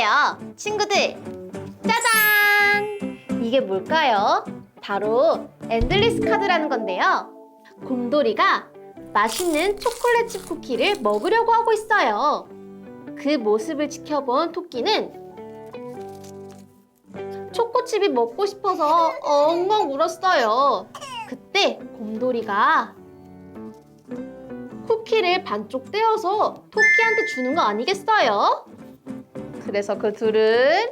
거예요. 친구들, 짜잔! 이게 뭘까요? 바로 엔들리스 카드라는 건데요. 곰돌이가 맛있는 초콜릿 칩 쿠키를 먹으려고 하고 있어요. 그 모습을 지켜본 토끼는 초코칩이 먹고 싶어서 엉엉 울었어요. 그때 곰돌이가 쿠키를 반쪽 떼어서 토끼한테 주는 거 아니겠어요? 그래서 그 둘은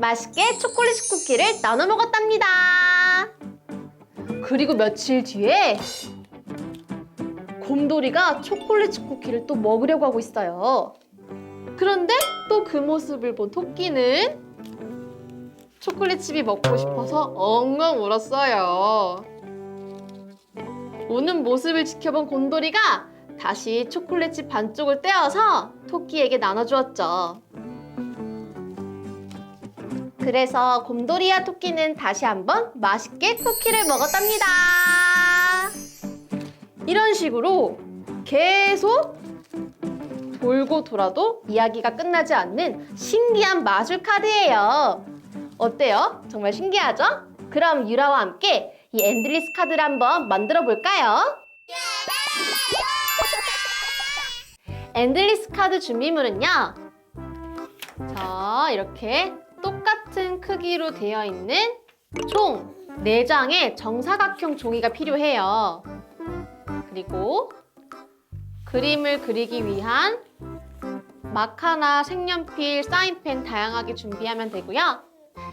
맛있게 초콜릿 쿠키를 나눠 먹었답니다. 그리고 며칠 뒤에 곰돌이가 초콜릿 쿠키를 또 먹으려고 하고 있어요. 그런데 또 그 모습을 본 토끼는 초콜릿 칩이 먹고 싶어서 엉엉 울었어요. 우는 모습을 지켜본 곰돌이가 다시 초콜릿칩 반쪽을 떼어서 토끼에게 나눠주었죠. 그래서 곰돌이와 토끼는 다시 한번 맛있게 쿠키를 먹었답니다. 이런 식으로 계속 돌고 돌아도 이야기가 끝나지 않는 신기한 마술 카드예요. 어때요? 정말 신기하죠? 그럼 유라와 함께 이 엔들리스 카드를 한번 만들어 볼까요? 엔들리스 카드 준비물은요. 자, 이렇게 똑같은 크기로 되어 있는 총 4장의 정사각형 종이가 필요해요. 그리고 그림을 그리기 위한 마카나 색연필, 사인펜 다양하게 준비하면 되고요.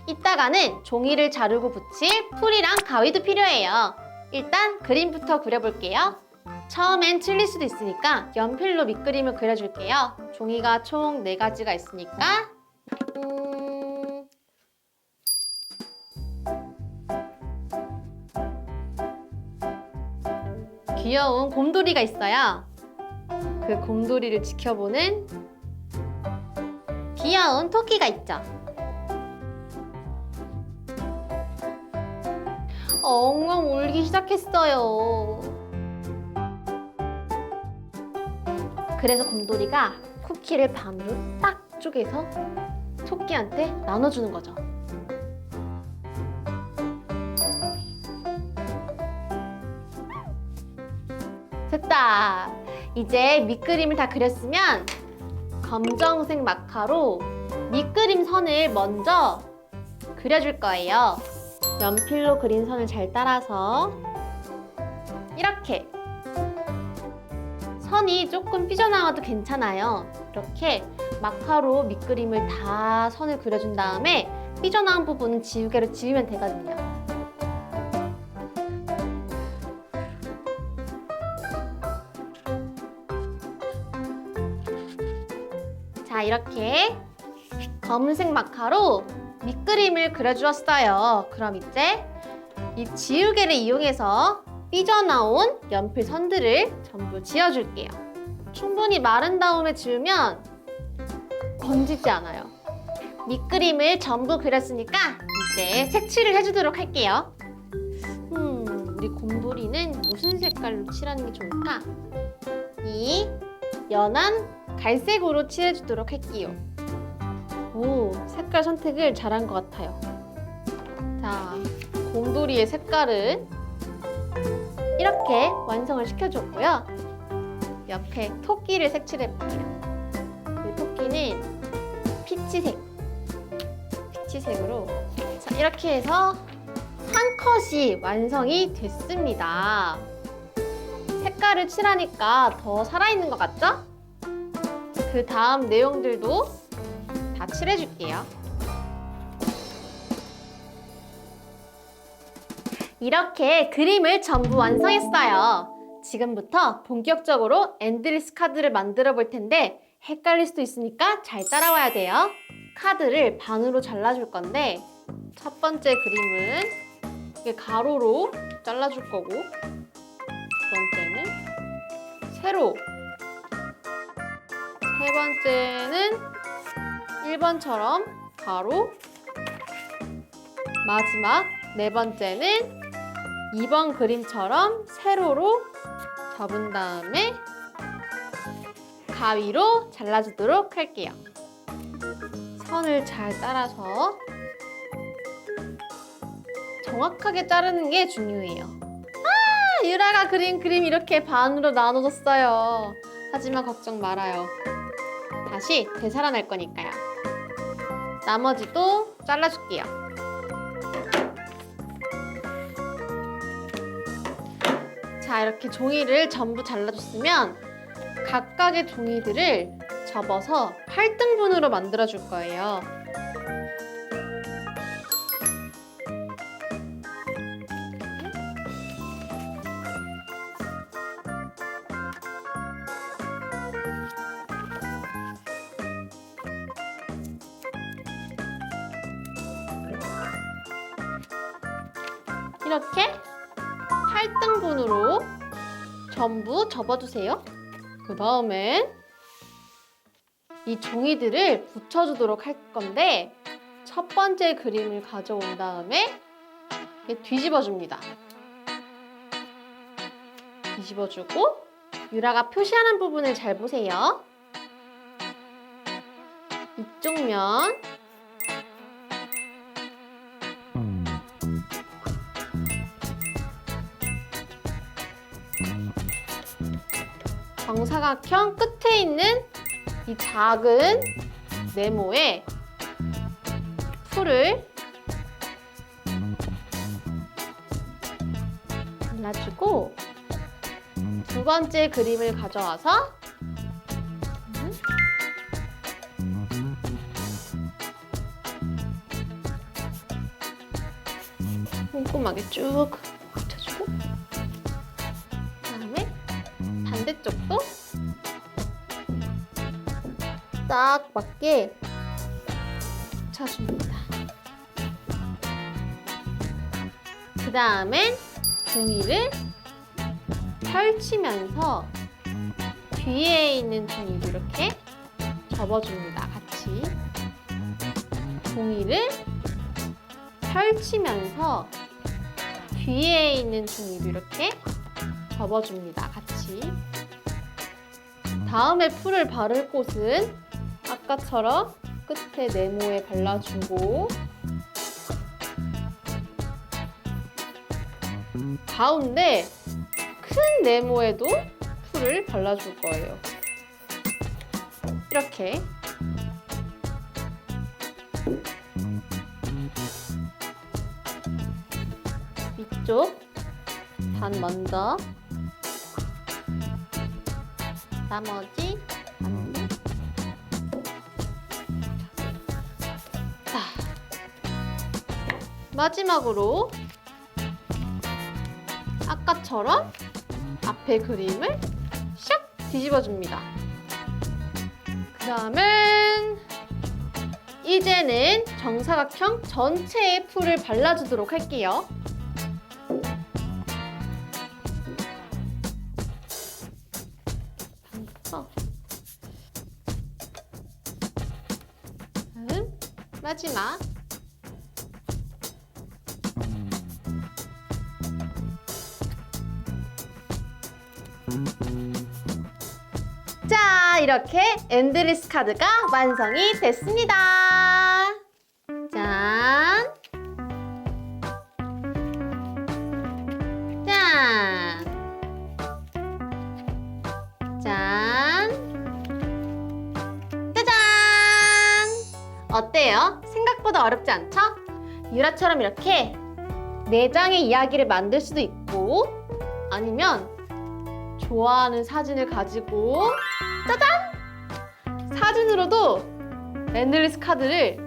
이따가는 종이를 자르고 붙일 풀이랑 가위도 필요해요. 일단 그림부터 그려볼게요. 처음엔 틀릴 수도 있으니까 연필로 밑그림을 그려줄게요. 종이가 총 4가지가 있으니까 음... 귀여운 곰돌이가 있어요. 그 곰돌이를 지켜보는 귀여운 토끼가 있죠. 엉엉 울기 시작했어요. 그래서 곰돌이가 쿠키를 반으로 딱 쪼개서 토끼한테 나눠주는 거죠. 됐다. 이제 밑그림을 다 그렸으면 검정색 마카로 밑그림 선을 먼저 그려줄 거예요. 연필로 그린 선을 잘 따라서 이렇게 선이 조금 삐져나와도 괜찮아요. 이렇게 마카로 밑그림을 다 선을 그려준 다음에 삐져나온 부분은 지우개로 지우면 되거든요. 자, 이렇게 검은색 마카로 밑그림을 그려주었어요. 그럼 이제 이 지우개를 이용해서 삐져나온 연필 선들을 전부 지워줄게요. 충분히 마른 다음에 지우면 번지지 않아요. 밑그림을 전부 그렸으니까 이제 색칠을 해주도록 할게요. 음, 우리 곰돌이는 무슨 색깔로 칠하는 게 좋을까? 이 연한 갈색으로 칠해주도록 할게요. 오, 색깔 선택을 잘한 것 같아요. 자, 곰돌이의 색깔은 이렇게 완성을 시켜줬고요. 옆에 토끼를 색칠해 볼게요. 이 토끼는 피치색, 피치색으로 자, 이렇게 해서 한 컷이 완성이 됐습니다. 색깔을 칠하니까 더 살아있는 것 같죠? 그 다음 내용들도 다 칠해줄게요. 이렇게 그림을 전부 완성했어요. 지금부터 본격적으로 엔드리스 카드를 만들어 볼 텐데 헷갈릴 수도 있으니까 잘 따라와야 돼요. 카드를 반으로 잘라줄 건데 첫 번째 그림은 이게 가로로 잘라줄 거고 두 번째는 세로 세 번째는 1번처럼 가로 마지막 네 번째는 2번 그림처럼 세로로 접은 다음에 가위로 잘라주도록 할게요. 선을 잘 따라서 정확하게 자르는 게 중요해요. 아, 유라가 그린 그림 이렇게 반으로 나눠졌어요. 하지만 걱정 말아요. 다시 되살아날 거니까요. 나머지도 잘라줄게요. 자, 이렇게 종이를 전부 잘라줬으면 각각의 종이들을 접어서 8등분으로 만들어 줄 거예요. 이렇게 8등분으로 전부 접어주세요. 그 다음에 이 종이들을 붙여주도록 할 건데 첫 번째 그림을 가져온 다음에 뒤집어줍니다. 뒤집어주고 유라가 표시하는 부분을 잘 보세요. 이쪽 면 정사각형 끝에 있는 이 작은 네모에 풀을 발라주고 두 번째 그림을 가져와서 꼼꼼하게 쭉 붙여주고 그다음에 반대쪽도 딱 맞게 붙여줍니다. 그 다음엔 종이를 펼치면서 뒤에 있는 종이도 이렇게 접어줍니다. 같이 종이를 펼치면서 뒤에 있는 종이도 이렇게 접어줍니다. 같이. 다음에 풀을 바를 곳은 아까처럼 끝에 네모에 발라주고 가운데 큰 네모에도 풀을 발라줄 거예요. 이렇게 이쪽 반 먼저 나머지 마지막으로 아까처럼 앞에 그림을 샥 뒤집어줍니다. 그 다음엔 이제는 정사각형 전체에 풀을 발라주도록 할게요. 마지막 이렇게 엔드리스 카드가 완성이 됐습니다. 짠. 짠. 짠. 짜잔. 어때요? 생각보다 어렵지 않죠? 유라처럼 이렇게 네 장의 이야기를 만들 수도 있고 아니면 좋아하는 사진을 가지고 짜잔! 사진으로도 엔들리스 카드를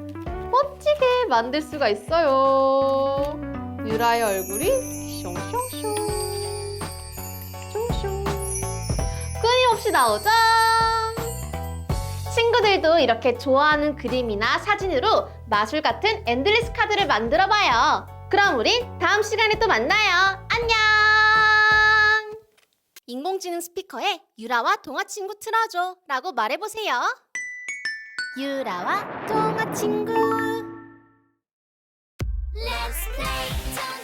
멋지게 만들 수가 있어요. 유라의 얼굴이 숑숑숑 숑숑 끊임없이 나오죠? 친구들도 이렇게 좋아하는 그림이나 사진으로 마술 같은 엔들리스 카드를 만들어 봐요. 그럼 우리 다음 시간에 또 만나요. 안녕! 인공지능 스피커에 유라와 동화 친구 틀어줘 라고 말해보세요. 유라와 동화 친구 Let's play